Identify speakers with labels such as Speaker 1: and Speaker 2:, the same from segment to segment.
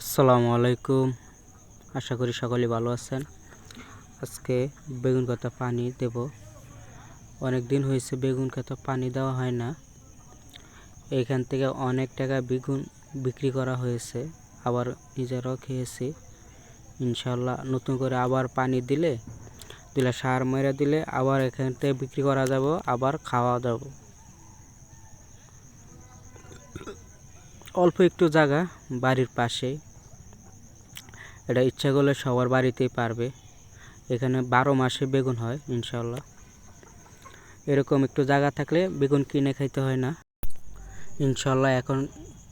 Speaker 1: আসসালামু আলাইকুম। আশা করি সকলে ভালো আছেন। আজকে বেগুন গাছে পানি দেব। অনেক দিন হয়েছে বেগুন গাছে পানি দেওয়া হয় না। এখান থেকে অনেক টাকা বেগুন বিক্রি করা হয়েছে। আবার নিজেরাও খেয়েছি। ইনশাল্লাহ নতুন করে আবার পানি দিলে দিলে সার মেরে দিলে আবার এখান থেকে বিক্রি করা যাব, আবার খাওয়া যাব অল্প একটু জায়গা বাড়ির পাশে এটা ইচ্ছা করলে সবার বাড়িতেই পারবে। এখানে বারো মাসে বেগুন হয় ইনশাল্লাহ এরকম একটু জায়গা থাকলে বেগুন কিনে খাইতে হয় না। ইনশাল্লাহ এখন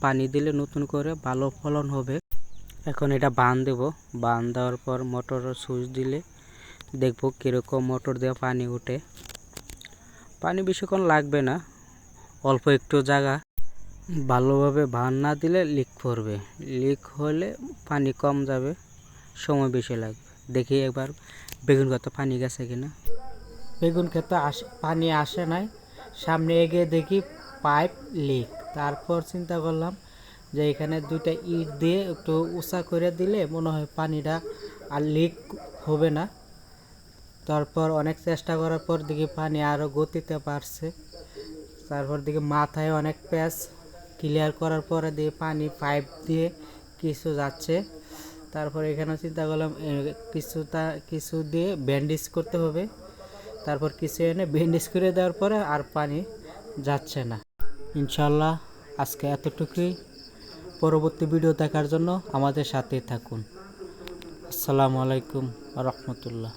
Speaker 1: পানি দিলে নতুন করে ভালো ফলন হবে। এখন এটা বান দেব। বান দেওয়ার পর মোটরের সুইচ দিলে দেখব কীরকম মোটর দেওয়া পানি উঠে। পানি বেশিক্ষণ লাগবে না। অল্প একটু জায়গা। ভালোভাবে ভান না দিলে লিক করবে। লিক হলে পানি কম যাবে, সময় বেশি লাগবে। দেখি একবার বেগুন কত পানি গেছে কিনা।
Speaker 2: বেগুন খেতে আসে, পানি আসে নাই। সামনে এগিয়ে দেখি পাইপ লিক। তারপর চিন্তা করলাম যে এখানে দুইটা ইট দিয়ে একটু উঁচা করে দিলে মনে হয় পানিটা আর লিক হবে না। তারপর অনেক চেষ্টা করার পর দেখি পানি আরও গতিতে পারছে তারপর দেখি মাথায় অনেক প্যাচ। ক্লিয়ার করার পরে দিয়ে পানি পাইপ দিয়ে কিছু যাচ্ছে। তারপর এখানে চিন্তা করলাম কিছুটা কিছু দিয়ে ব্যান্ডেজ করতে হবে। তারপর কিছু এনে ব্যান্ডেজ করে দেওয়ার পরে আর পানি যাচ্ছে না। ইনশাল্লাহ আজকে এতটুকুই। পরবর্তী ভিডিও দেখার জন্য আমাদের সাথেই থাকুন। আসসালামু আলাইকুম রহমতুল্লাহ।